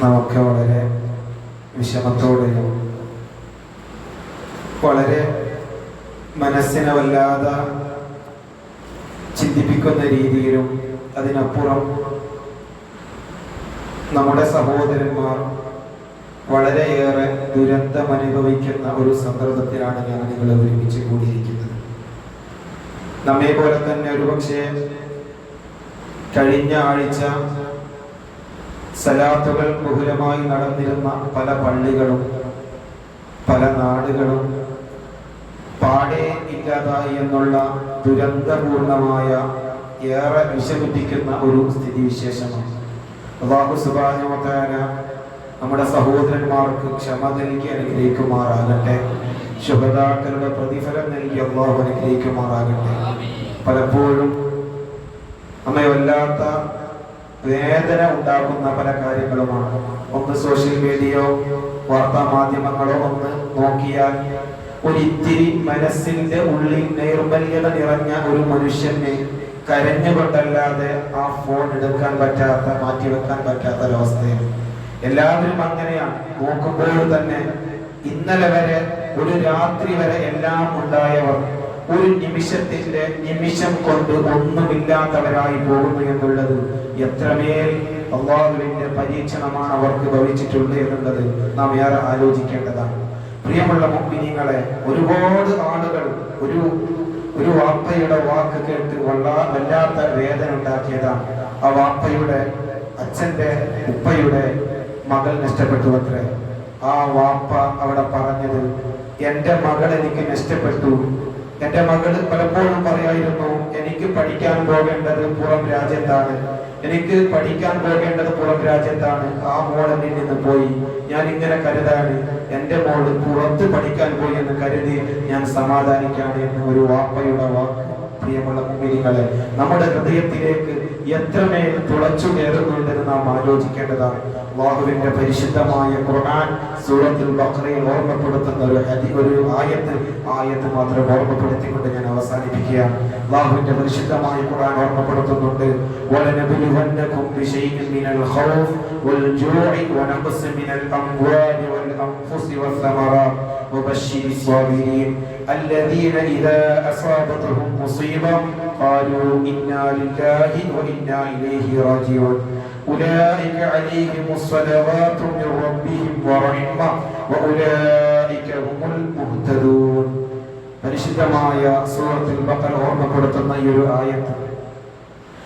നമുക്ക് വളരെ വിഷമത്തോടെയും വളരെ മനസ്സിനെ വല്ലാതെ ചിന്തിപ്പിക്കുന്ന രീതിയിലും അതിനപ്പുറം നമ്മുടെ സഹോദരന്മാർ വളരെയേറെ ദുരന്തം അനുഭവിക്കുന്ന ഒരു സന്ദർഭത്തിലാണ് ഞാൻ നിങ്ങൾ ഒരുമിച്ച് കൂടിയിരിക്കുന്നത്. നമ്മെ പോലെ തന്നെ ഒരുപക്ഷെ കഴിഞ്ഞ ആഴ്ച സലാത്തുകൾ ബഹുലമായി നടന്നിരുന്ന പല പള്ളികളും പല നാടുകളും പാടെ ഇല്ലാതായി എന്നുള്ള ദുരന്തപൂർണമായ ഏറെ വിഷമിപ്പിക്കുന്ന ഒരു സ്ഥിതിവിശേഷമാണ്. അള്ളാഹു നമ്മുടെ സഹോദരന്മാർക്ക് ക്ഷമ നൽകി അനുഗ്രഹിക്കുമാറാകട്ടെ. ശുഭദാക്കളുടെ പ്രതിഫലം നൽകി അള്ളാഹു അനുഗ്രഹിക്കുമാറാകട്ടെ. പലപ്പോഴും നമ്മെ വല്ലാത്ത വേദന ഉണ്ടാക്കുന്ന പല കാര്യങ്ങളുമാണ്. ഒന്ന് സോഷ്യൽ മീഡിയയോ വാർത്താ മാധ്യമങ്ങളോ ഒന്ന് നോക്കിയാൽ ഒരിത്തിരി മനസ്സിന്റെ ഉള്ളിൽ നൈർമല്യത നിറഞ്ഞ ഒരു മനുഷ്യനെ കരഞ്ഞുകൊണ്ടല്ലാതെ ആ ഫോൺ എടുക്കാൻ പറ്റാത്ത മാറ്റി വെക്കാൻ പറ്റാത്ത ഒരവസ്ഥയാണ് എല്ലാവരും അങ്ങനെയാണ്. നോക്കുമ്പോൾ തന്നെ ഇന്നലെ വരെ ഒരു രാത്രി വരെ എല്ലാം ഉണ്ടായവർ ഒരു നിമിഷത്തിന്റെ നിമിഷം കൊണ്ട് ഒന്നുമില്ലാത്തവരായി പോകുന്നു എന്നുള്ളത് എത്രമേൽ അള്ളാഹുവിന്റെ പരീക്ഷണമാണ് അവർക്ക് ഭവിച്ചിട്ടുണ്ട് എന്നുള്ളത് നാം ഏറെ ആലോചിക്കേണ്ടതാണ്. പ്രിയമുള്ള മുമ്പിനിങ്ങളെ ഒരുപാട് ആളുകൾ ഒരു ഒരു വാപ്പയുടെ വാക്ക് കേട്ട് വല്ലാ വല്ലാത്ത വേദന ഉണ്ടാക്കിയതാണ്. ആ വാപ്പയുടെ അച്ഛന്റെ ഉപ്പയുടെ മകൾ നഷ്ടപ്പെട്ടു അത്രേ ആ വാപ്പ അവിടെ പറഞ്ഞത് എന്റെ മകൾ എനിക്ക് നഷ്ടപ്പെട്ടു. എന്റെ മകൾ പലപ്പോഴും പറയായിരുന്നു എനിക്ക് പഠിക്കാൻ പോകേണ്ടത് പുറം രാജ്യത്താണ്. എനിക്ക് പഠിക്കാൻ പോകേണ്ടത് പുറം രാജ്യത്താണ്. ആ മോൾ നിന്ന് പോയി. ഞാൻ ഇങ്ങനെ കരുതാണ് എന്റെ മോൾ പുറത്ത് പഠിക്കാൻ പോയി എന്ന് കരുതി ഞാൻ സമാധാനിക്കാണ് എന്ന് ഒരു വാപ്പയുടെ വാക്ക്. പ്രിയമുള്ള മുമ്പിനികളെ നമ്മുടെ ഹൃദയത്തിലേക്ക് എത്രമേൽ തുളച്ചു കയറുന്നുണ്ടെന്ന് നാം ആലോചിക്കേണ്ടതാണ്. അള്ളാഹുവിന്റെ പരിശുദ്ധമായ ഖുർആൻ സൂറത്തുൽ ബഖറയിൽ ഓർമ്മപ്പെടുത്തുന്ന ഒരു ഹദി ഒരു ആയത്ത് ആയത്ത് മാത്രം ഓർമ്മപ്പെടുത്തിക്കൊണ്ട് ഞാൻ അവസാനിപ്പിക്കുകയാണ് അള്ളാഹുവിന്റെ പരിശുദ്ധമായ ഖുർആൻ ഓർമ്മപ്പെടുത്തുന്നുണ്ട് وَلَنَبْلُوَنَّكُمْ بِشَيْءٍ مِنَ الْخَوْفِ وَالْجُوعِ وَنَقْصٍ مِنَ الْأَمْوَالِ وَالْأَنفُسِ وَالثَّمَرَاتِ وبشر الصابرين الذين إذا أصابتهم مصيبة قالوا إنا لله وإنا إليه راجعون أولئك عليهم الصلوات من ربهم ورحمة وأولئك هم المهتدون പരിശുദ്ധമായ സൂറത്തിൽ ബക്കർ ഓർമ്മപ്പെടുത്തുന്ന ഈ ഒരു ആയത്ത്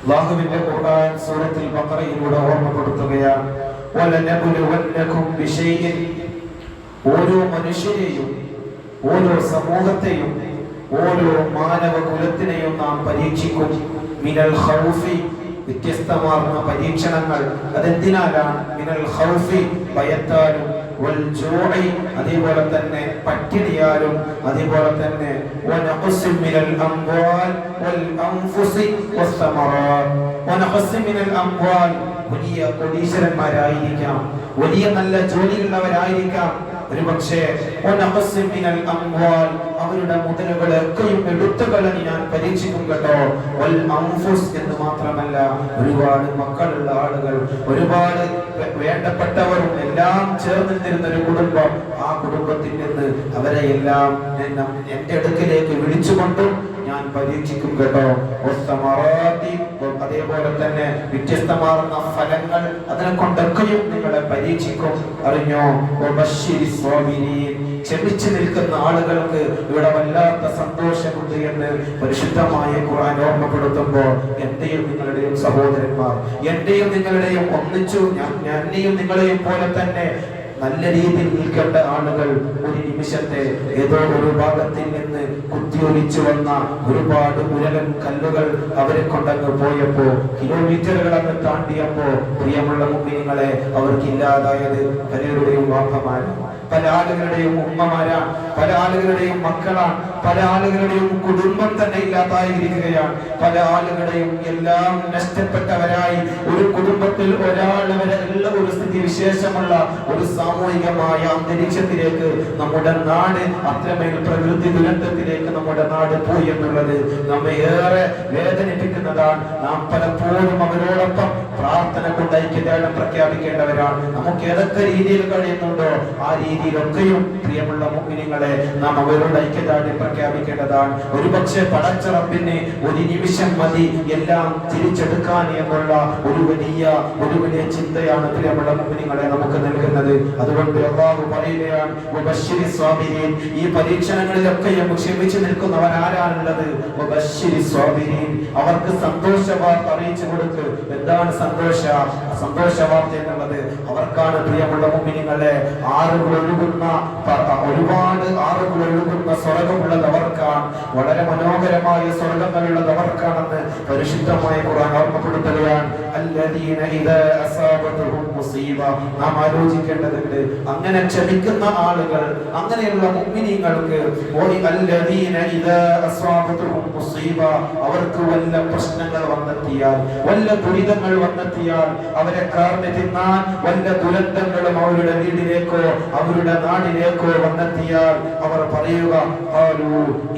അള്ളാഹുവിന്റെ ഖുർആൻ സൂറത്തിൽ ബക്കറയിലൂടെ ഓർമ്മപ്പെടുത്തുകയാണ് وَلَنَبْلُوَنَّكُمْ بِشَيْءٍ ഓരോ മനുഷ്യരെയും ഓരോ സമൂഹത്തെയും ഓരോ മാനവ കുലത്തിനെയും നാം പരീക്ഷിക്കും മിനൽ ഖൗഫി വ്യത്യസ്തമാർന്ന പരീക്ഷണങ്ങൾ. അതെന്തിനാലാണ്? മിനൽ ഖൗഫി ഭയത്താലും അതേപോലെ തന്നെ പട്ടിണിയാലും അതേപോലെ തന്നെ വലിയ കോടീശ്വരന്മാരായിരിക്കാം. വലിയ നല്ല ജോലിയുള്ളവരായിരിക്കാം. ഒരു പക്ഷേ അവരുടെ മുതലുകളൊക്കെയും എടുത്തുകളഞ്ഞ് ഞാൻ പരീക്ഷിക്കും കേട്ടോ. എന്ന് മാത്രമല്ല ഒരുപാട് മക്കളുള്ള ആളുകൾ ഒരുപാട് വേണ്ടപ്പെട്ടവരും എല്ലാം ചേർന്ന് ഒരു കുടുംബം ആ കുടുംബത്തിൽ നിന്ന് അവരെ എല്ലാം എന്റെ അടുക്കിലേക്ക് വിളിച്ചുകൊണ്ടും ഞാൻ പരീക്ഷിക്കും കേട്ടോ. അതേപോലെ തന്നെ വ്യത്യസ്തമാർന്ന ഫലങ്ങൾ അതിനെ കൊണ്ടൊക്കെയും നിങ്ങളെ പരീക്ഷിക്കും അറിഞ്ഞോ. ക്ഷമിച്ചു നിൽക്കുന്ന ആളുകൾക്ക് ഇവിടെ വല്ലാത്ത സന്തോഷമുണ്ട് എന്ന് പരിശുദ്ധമായ ഖുർആൻ ഓർമ്മപ്പെടുത്തുമ്പോൾ എന്റെയും നിങ്ങളുടെയും സഹോദരന്മാർ എന്റെയും നിങ്ങളുടെയും ഒന്നിച്ചു ഞാൻ എന്നെയും നിങ്ങളെയും പോലെ തന്നെ നല്ല രീതിയിൽ നിൽക്കേണ്ട ആളുകൾ ഒരു നിമിഷത്തെ ഏതോ ഒരു ഭാഗത്തിൽ നിന്ന് കുത്തിയൊലിച്ചു വന്ന ഒരുപാട് ഉരകൻ കല്ലുകൾ അവരെ കൊണ്ടങ്ങ് പോയപ്പോ കിലോമീറ്ററുകൾ താണ്ടിയപ്പോ പ്രിയമുള്ള മുമ്പിനിങ്ങളെ അവർക്കില്ലാതായത് പലരുടെയും വാപ്പമാരാണ്. പല ആളുകളുടെയും ഉമ്മമാരാണ് പല ആളുകളുടെയും മക്കളാണ് പല ആളുകളുടെയും കുടുംബം തന്നെ ഇല്ലാതായിരിക്കുകയാണ്. പല ആളുകളുടെയും എല്ലാം നഷ്ടപ്പെട്ടവരായി ഒരു കുടുംബത്തിൽ ഒരാൾ വരെ ഉള്ള ഒരു സ്ഥിതി വിശേഷമുള്ള ഒരു സാമൂഹികമായ അന്തരീക്ഷത്തിലേക്ക് നമ്മുടെ നാട് അത്രമേൽ പ്രകൃതി ദുരന്തത്തിലേക്ക് നമ്മുടെ നാട് പോയി എന്നുള്ളത് നമ്മെ ഏറെ വേദനിപ്പിക്കുന്നതാണ് നാം പലപ്പോഴും അവരോടൊപ്പം പ്രാർത്ഥന കൊണ്ട് ഐക്യദാനം പ്രഖ്യാപിക്കേണ്ടവരാണ്. നമുക്ക് ഏതൊക്കെ രീതിയിൽ കഴിയുന്നുണ്ടോ ആ രീതിയിലൊക്കെയും പ്രിയമുള്ള മുഗ്നിങ്ങളെ നാം അവരോട് ഐക്യദാർഢ്യം പ്രഖ്യാപിക്കേണ്ടതാണ്. ഒരുപക്ഷെ പടച്ച റബ്ബിന് ഒരു നിമിഷം മതി എല്ലാം തിരിച്ചെടുക്കാൻ എന്നുള്ള ഒരു വലിയ ഒരു വലിയ ചിന്തയാണ് പ്രിയമുള്ള മുഗ്നിങ്ങളെ നമുക്ക് നൽകുന്നത്. അതുകൊണ്ട് അള്ളാഹു പറയുകയാണ്. ഈ പരീക്ഷണങ്ങളിലൊക്കെയും ക്ഷമിച്ചു നിൽക്കുന്നവർ ആരാണുള്ളത്? "വബശ്ശിരി സ്വാബിരീൻ." അവർക്ക് സന്തോഷ വാർത്ത അറിയിച്ചു കൊടുത്ത് എന്താണ് സന്തോഷ? സന്തോഷ വാർത്ത എന്നുള്ളത് അവർക്കാണ് പ്രിയമുള്ള മുമ്പിനിങ്ങളെ ആറുകൾ ഒഴുകുന്ന ഒരുപാട് ആറുകൾ ഒഴുകുന്ന സ്വർഗമുള്ളത് അവർക്കാണ് വളരെ മനോഹരമായ സ്വർഗങ്ങളുള്ളതവർക്കാണെന്ന് പരിശുദ്ധമായ ഖുർആൻ ഓർമ്മപ്പെടുത്തുകയാണ് നാം ആലോചിക്കേണ്ടതുണ്ട് അങ്ങനെ ക്ഷമിക്കുന്ന ആളുകൾ അങ്ങനെയുള്ള മുഅ്മിനീങ്ങൾക്ക് അവർക്ക് വല്ല പ്രശ്നങ്ങൾ വന്നെത്തിയാൽ വല്ല ദുരിതങ്ങൾ വന്നെത്തിയാൽ അവരെ കാർന്ന് തിന്നാൻ വല്ല ദുരന്തങ്ങളും അവരുടെ വീടിലേക്കോ അവരുടെ നാടിലേക്കോ വന്നെത്തിയാൽ അവർ പറയുക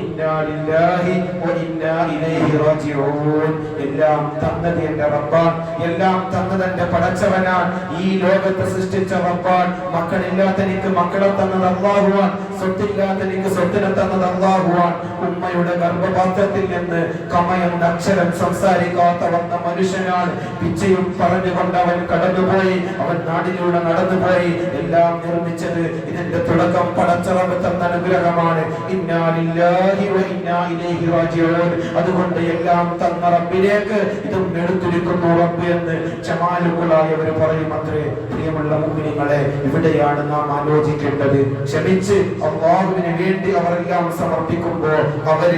ഇന്നാ ലില്ലാഹി വ ഇന്നാ ഇലൈഹി റാജിഊൻ എല്ലാം തന്നത് എന്റെ റബ്ബാൻ എല്ലാം തന്നത് എന്റെ പടച്ചവനാൻ ഈ ലോകത്തെ സൃഷ്ടിച്ച റബ്ബാൻ മക്കളില്ലാത്ത എനിക്ക് മക്കളെ തന്നത് അള്ളാഹുവാൻ സ്വത്തില്ലാത്ത എനിക്ക് സ്വത്തിനെ തന്നത് അള്ളാഹുവാൻ ഉമ്മയുടെ ഗർഭപാത്രത്തിൽ നിന്ന് കമയെന്ന അക്ഷരം സംസാരിക്കാത്ത വന്ന മനുഷ്യനാണ്. പിച്ചയും പറഞ്ഞുകൊണ്ട് അവൻ കടന്നുപോയി. അവൻ നാടിലൂടെ നടന്നുപോയി. എല്ലാം നിർമ്മിച്ചത് ഇതിന്റെ തുടക്കം പടച്ചറവ് തന്ന അനുഗ്രഹമാണ് അതുകൊണ്ട് എല്ലാം തന്ന റബ്ബിലേക്ക് ഇതും എടുത്തിരിക്കുന്നു റബ്ബ് എന്ന് ചമാലുകളായവർ പറയും അത്രേ. പ്രിയമുള്ള മുഗ്നിങ്ങളെ ഇവിടെയാണ് നാം ആലോചിക്കേണ്ടത്. ക്ഷമിച്ച് അള്ളാഹുവിന് വേണ്ടി അവരെല്ലാം സമർപ്പിക്കുമ്പോൾ അവർ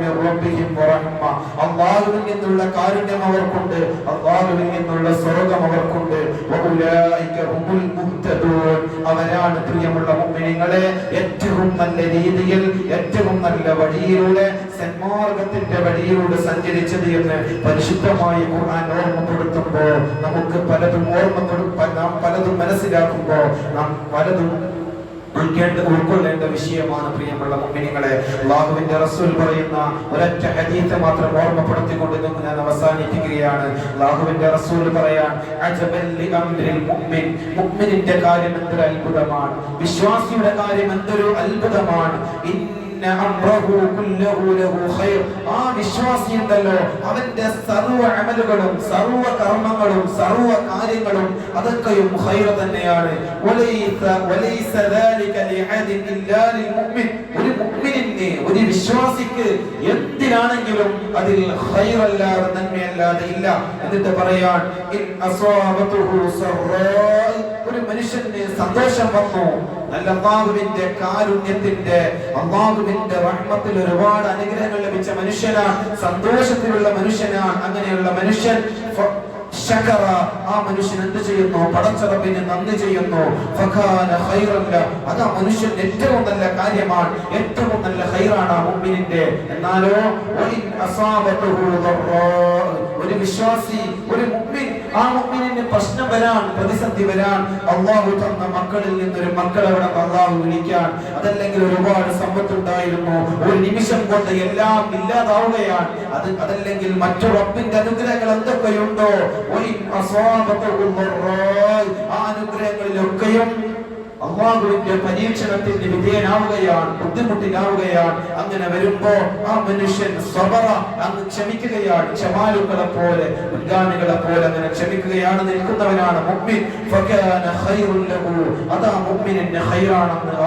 മിർ റബ്ബിഹിം വറഹ്മ അള്ളാഹുവിൽ നിന്നുള്ള കാരുണ്യം അവർക്കുണ്ട്. അള്ളാഹുവിൽ നിന്നുള്ള സ്വർഗം അവർക്കുണ്ട്. അവരാണ് പ്രിയമുള്ള മുഅ്മിനീങ്ങളെ ഏറ്റവും നല്ല രീതിയിൽ ഏറ്റവും നല്ല വഴിയിലൂടെ സന്മാർഗത്തിന്റെ വഴിയിലൂടെ സഞ്ചരിച്ചത് എന്ന് പരിശുദ്ധമായ ഖുർആൻ ഓർമ്മപ്പെടുത്തുമ്പോൾ നമുക്ക് പലതും ഓർമ്മപ്പെടും പലതും മനസ്സിലാക്കുമ്പോൾ നാം പലതും ഉൾക്കേണ്ട ഉൾക്കൊള്ളേണ്ട വിഷയമാണ് പ്രിയമുള്ള മുഅ്മിനീങ്ങളെ ലാഹുവിന്റെ റസൂൽ പറയുന്ന ഒരൊറ്റ ഹദീത്ത് മാത്രം ഓർമ്മപ്പെടുത്തിക്കൊണ്ട് ഞാൻ അവസാനിപ്പിക്കുകയാണ്. ലാഹുവിന്റെ റസൂൽ പറയാൻ മുഅ്മിനിന്റെ കാര്യം എന്തൊരു അത്ഭുതമാണ്. വിശ്വാസിയുടെ കാര്യം എന്തൊരു അത്ഭുതമാണ്. ആ വിശ്വാസി ഉണ്ടല്ലോ അവന്റെ സർവ അമലുകളും സർവ കർമ്മങ്ങളും സർവ കാര്യങ്ങളും അതൊക്കെയും ഖൈർ തന്നെയാണ്. ഒരു മുഅ്മിനിന് ഒരു വിശ്വാസിക്ക് എന്തിനാണെങ്കിലും അതിൽ ഖൈറല്ലാതെ നന്മയല്ലാതെ ഇല്ല. എന്നിട്ട് പറയാൻ ഇൻ അസ്വാബതുഹു സർറാ മനുഷ്യന് സന്തോഷം വന്നു. നല്ല അള്ളാഹുവിന്റെ കാരുണ്യത്തിന്റെ അള്ളാഹുവിന്റെ റഹ്മത്തിൽ ഒരുപാട് അനുഗ്രഹങ്ങൾ ലഭിച്ച മനുഷ്യനാണ് സന്തോഷത്തിലുള്ള മനുഷ്യനാണ് അങ്ങനെയുള്ള മനുഷ്യൻ. ശകറ ആ മനുഷ്യൻ എന്ത് ചെയ്യുന്നു? പടച്ചറപ്പിന് നന്ദി ചെയ്യുന്നു. അത് ആ മനുഷ്യൻ ഏറ്റവും നല്ല കാര്യമാണ്. ഏറ്റവും നല്ല ഹൈറാണ് ആ മുമ്പിനിന്റെ എന്നാലോ ഒരു വിശ്വാസി ഒരു മുമ്പിൻ ആ മുമ്പിനിന് പ്രശ്നം വരാൻ പ്രതിസന്ധി വരാൻ അള്ളാഹു തന്ന മക്കളിൽ നിന്നൊരു മക്കളെ അവിടെ അള്ളാഹു വിളിക്കാൻ അതല്ലെങ്കിൽ ഒരുപാട് സമ്പത്തുണ്ടായിരുന്നു. ഒരു നിമിഷം കൊണ്ട് എല്ലാം ഇല്ലാതാവുകയാണ്. അത് അതല്ലെങ്കിൽ മറ്റു റബ്ബിന്റെ അനുഗ്രഹങ്ങൾ എന്തൊക്കെയുണ്ടോ? അനുഗ്രഹങ്ങളിലൊക്കെയും അള്ളാഹുവിന്റെ പരീക്ഷണത്തിന് വിധേയനാവുകയാണ് ബുദ്ധിമുട്ടിലാവുകയാണ്. അങ്ങനെ വരുമ്പോ ആ മനുഷ്യൻ സ്വബറ അങ്ങ് ക്ഷമിക്കുകയാണ്. ക്ഷമാലുക്കളെ പോലെ ഉദ്ഗാമികളെ പോലെ അങ്ങനെ ക്ഷമിക്കുകയാണ് നിൽക്കുന്നവനാണ് അതാ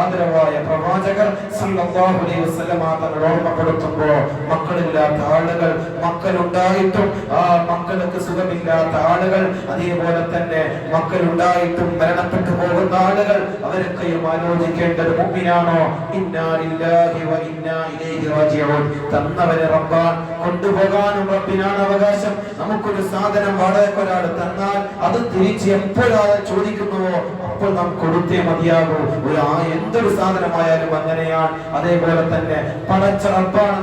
ആദരവായ പ്രവാചകർ സല്ലല്ലാഹു അലൈഹി വസല്ലമ തങ്ങൾ ഓർമ്മപ്പെടുത്തുമ്പോൾ മക്കളില്ലാത്ത ആളുകൾ മക്കളുണ്ടായിട്ടും ആ മക്കൾക്ക് സുഖമില്ലാത്ത ആളുകൾ അതേപോലെ തന്നെ മക്കളുണ്ടായിട്ടും മരണപ്പെട്ടു പോകുന്ന ആളുകൾ അവരൊക്കെയും ആലോചിക്കേണ്ടത് മുമ്പിനാണോ? തന്നവരെ റബ്ബാൻ കൊണ്ടുപോകാനും റബ്ബിനാണ് അവകാശം. നമുക്കൊരു സാധനം വാടകയ്ക്ക് തന്നാൽ അത് തിരിച്ച് എപ്പോഴാണ് ചോദിക്കുന്നുവോ? അപ്പോൾ നാം കൊടുത്തേ മതിയാകൂ. ഒരു ആ എന്തൊരു സാധനമായാലും അങ്ങനെയാണ്. അതേപോലെ തന്നെ പടച്ച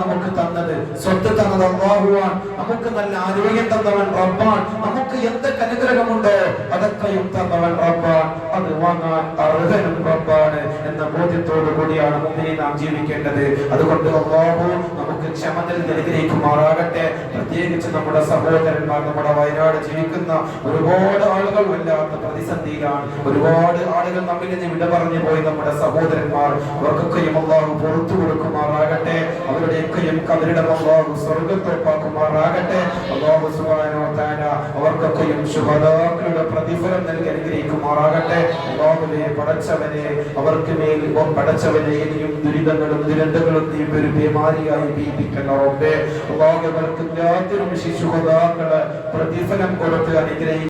നമുക്ക് തന്നത്. സ്വത്ത് തന്നത് അള്ളാഹുവാൻ നമുക്ക് നല്ല ആരോഗ്യം തന്നവൻ റബ്ബാൻ നമുക്ക് എന്തൊക്കെ അനുഗ്രഹമുണ്ടോ അതൊക്കെയും തന്നവൻ റബ്ബാൻ അത് വാങ്ങാൻ അർഹനും റബ്ബാണ് എന്ന ബോധ്യത്തോടു കൂടിയാണ് മുമ്പിനെ നാം ജീവിക്കേണ്ടത്. അതുകൊണ്ട് അള്ളാഹു നമുക്ക് ക്ഷമ നൽകി അനുഗ്രഹിക്കുമാറാകട്ടെ പ്രത്യേകിച്ച് നമ്മുടെ സഹോദരന്മാർ നമ്മുടെ വയനാട് ജീവിക്കുന്ന ഒരുപാട് ആളുകൾ വല്ലാത്ത പ്രതിസന്ധിയിലാണ്. ഒരുപാട് ആളുകൾ നമ്മിൽ നിന്ന് വിട പറഞ്ഞു പോയി. നമ്മുടെ സഹോദരന്മാർ അവർക്കൊക്കെയും അള്ളാഹു പുറത്തു കൊടുക്കുമാറാകട്ടെ. അവരുടെയൊക്കെയും കബരിടം അള്ളാഹു സ്വർഗത്തോപ്പാക്കുമാറാകട്ടെ അള്ളാഹു തആല അവർക്കൊക്കെയും ശുഭദാക്കളുടെ പ്രതിഫലം നൽകി അനുഗ്രഹിക്കുമാറാകട്ടെ. അള്ളാഹുലെ പടച്ചവനെ അവർക്ക് മേൽ പടച്ചവനെ ഇനിയും ദുരിതങ്ങളും ദുരന്തങ്ങളും നീ ഒരു ബേമാരിയായി ഭീതിക്കണം റബ്ബേ. അള്ളാഹു അവർക്ക് എല്ലാത്തിനും ശിശുഭദാക്കളെ പ്രതിഫലം കൊടുത്ത് അനുഗ്രഹിക്കും